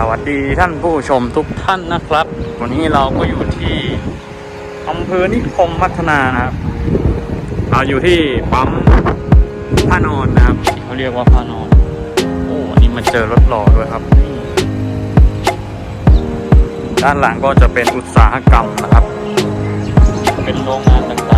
สวัสดีท่านผู้ชมทุกท่านนะครับ วันนี้เราก็อยู่ที่อำเภอนิคมพัฒนานะครับเราอยู่ที่ปั๊มพระนอนนะครับเขาเรียกว่าพระนอนโอ้อันนี้มาเจอรถหล่อด้วยครับ ด้านหลังก็จะเป็นอุตสาหกรรมนะครับ เป็นโรงงานต่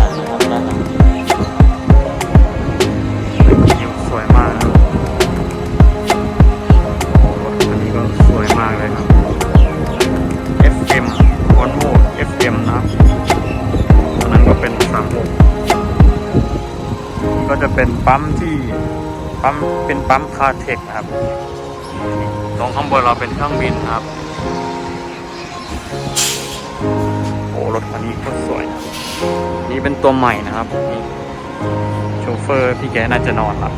าง ก็จะเป็นปั๊มที่ปั๊มเป็นปั๊มคาเทคครับ ตรงข้างบนเราเป็นเครื่องบินครับ โอ้รถคันนี้ก็สวย นี่เป็นตัวใหม่นะครับ โชเฟอร์พี่แกน่าจะนอนหลับ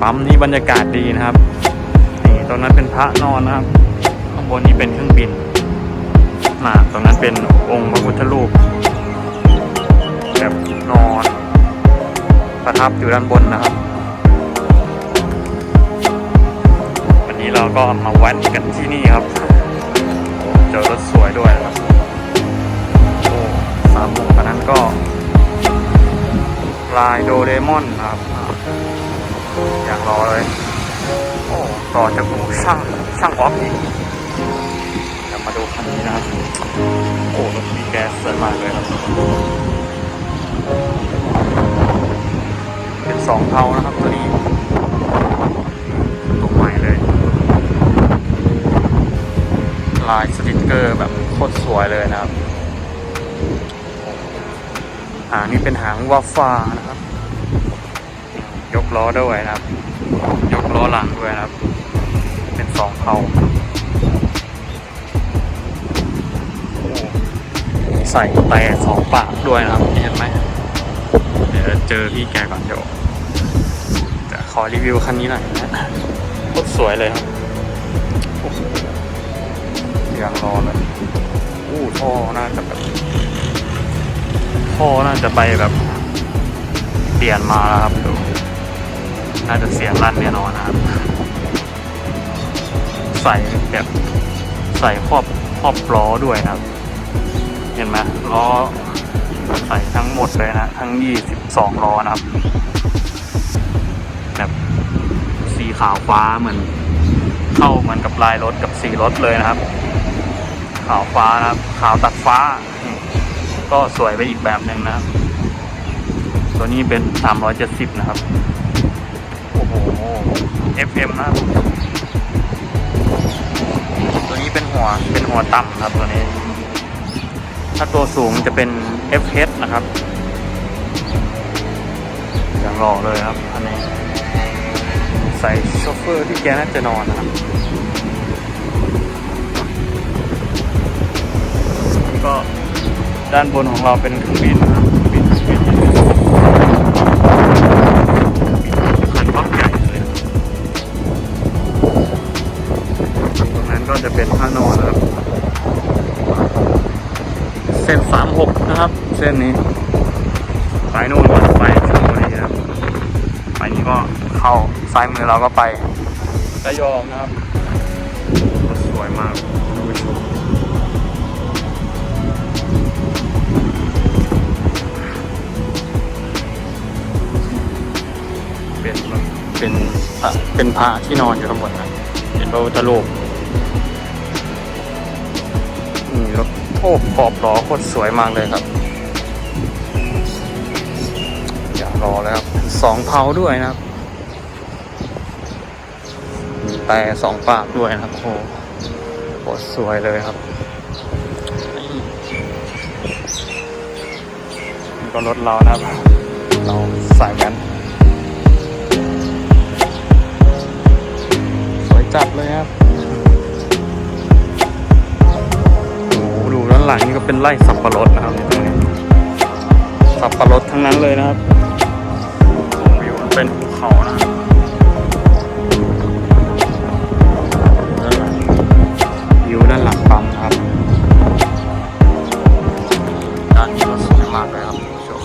ปั๊มนี้บรรยากาศดีนะครับ นี่ตรงนั้นเป็นพระนอนนะครับ ข้างบนนี้เป็นเครื่องบินน่ะตรงนั้นเป็นองค์พระพุทธรูป ประทับอยู่ด้านบนนะครับ วันนี้เราก็มาแว้นกันที่นี่ครับ เจอรถสวยด้วยนะครับโอ้สามหกอันนั้นก็ลายโดเรมอนครับ อยากรอเลย โอ้ต่อจากหมูช่างช่างออฟอีกเดี๋ยวมาดูคันนี้นะครับ โอ้รถมีแก๊สสวยมากเลยครับ สองเทานะครับตัวนี้ตัวใหม่เลย ลายสติกเกอร์แบบโคตรสวยเลยนะครับ หางนี่เป็นหางวาฟ้านะครับ ยกล้อด้วยนะครับ ยกล้อหลังด้วยนะครับ เป็นสองเผาใส่แต่สองปากด้วยนะครับเห็นไหมเดี๋ยวเจอพี่แกก่อนเดี๋ยว อรีวิวคันนี้หน่อยนะโคตรสวยเลยครับโอ้โหยังรอเลยอู้ท่อน่าจะแบบท่อน่าจะไปแบบเปลี่ยนมาแล้วครับดูน่าจะเสียงลั่นแน่นอนนะครับ ใส่แบบใส่ครอบครอบล้อด้วยนะครับ เห็นไหมล้อใส่ทั้งหมดเลยนะ ทั้ง 22 ล้อนะครับแบบสี ขาวฟ้าเหมือนเข้าเหมือนกับลายรถกับสีรถเลยนะครับ ขาวฟ้านะครับ ขาวตัดฟ้า ก็สวยไปอีกแบบหนึ่งนะครับ ตัวนี้เป็น 370 นะครับ โอ้โห FM นะครับ ตัวนี้เป็นหัวเป็นหัวต่ำครับตัวนี้ ถ้าตัวสูงจะเป็น FH นะครับอย่างหล่อเลยครับอันนี้ ใส่โชเฟอร์ที่แกน่าจะนอนนะครับก็ด้านบนของเราเป็นเครื่องบินนะครับเครื่องบินเครื่องบินคันบักใหญ่เลยตรงนั้นก็จะเป็นผ้านอนนะครับเส้นสามหกนะครับ เส้นนี้ไปนู่นก็ไปชลบุรีนะครับ ก็เข้าซ้ายมือเราก็ไประยองนะครับรถสวยมากท่านผู้ชมเป็นแบบเป็นพระเป็นพระที่นอนอยู่ข้างบนนะเป็นพระพุทธรูปนี่แล้วโอ้ขอบล้อโคตรสวยมากเลยครับ อยากรอแล้วครับ สองเผาด้วยนะครับมีแต่สองปากด้วยนะครับโอ้โหโคตรสวยเลยครับนี่ก็รถเรานะครับ เราใส่กัน สวยจัดเลยครับโอ้โหดูด้านหลังนี่ก็เป็นไร่สับปะรดนะครับตรงนี้สับปะรดทั้งนั้นเลยนะครับ เป็นภูเขานะครับด้านหลังวิวด้านหลังปั๊มนะครับ ด้านนี้ก็สวยมากเลยครับคุณผู้ชม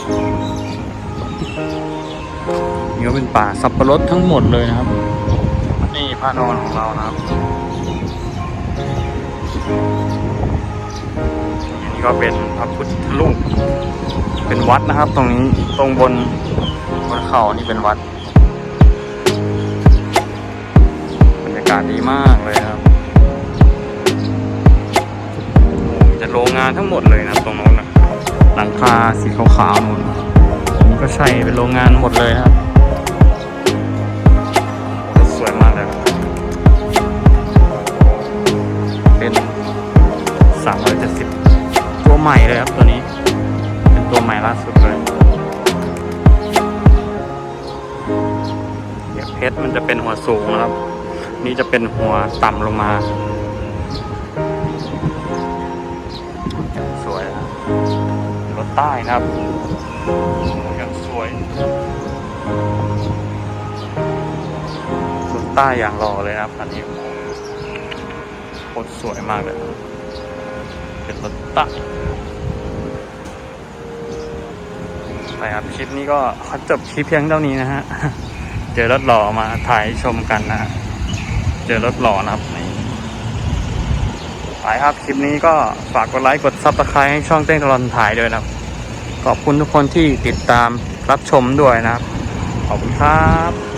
นี่ก็เป็นป่าสับปะรดทั้งหมดเลยนะครับพระนอนของเรานะครับอันนี้ก็เป็นพระพุทธรูปเป็นวัดนะครับ ตรงนี้ตรงบน บนเขานี่เป็นวัดบรรยากาศดีมากเลยครับโอ้มีแต่โรงงานทั้งหมดเลยนะตรงโน้นนะหลังคาสีขาวๆนู่นอันนี้ก็ใช่เป็นโรงงานหมดเลยนะครับ เพชรมันจะเป็นหัวสูงนะครับ นี่จะเป็นหัวต่ำลงมา สวยรถใต้นะครับยังสวยรถใต้อย่างรอเลยนะครับอันนี้โคตรสวยมากเลยเป็นรถใต้ไปครับคลิปนี้ก็ขอจบคลิปเพียงเท่านี้นะฮะ เจอรถหล่อมาถ่ายชมกันนะเจอรถหล่อนะครับนี่ไปครับคลิปนี้ก็ฝากกดไลค์กดซับสไครต์ให้ช่องเต้งตลอนถ่ายด้วยนะครับ ขอบคุณทุกคนที่ติดตามรับชมด้วยนะครับ ขอบคุณครับ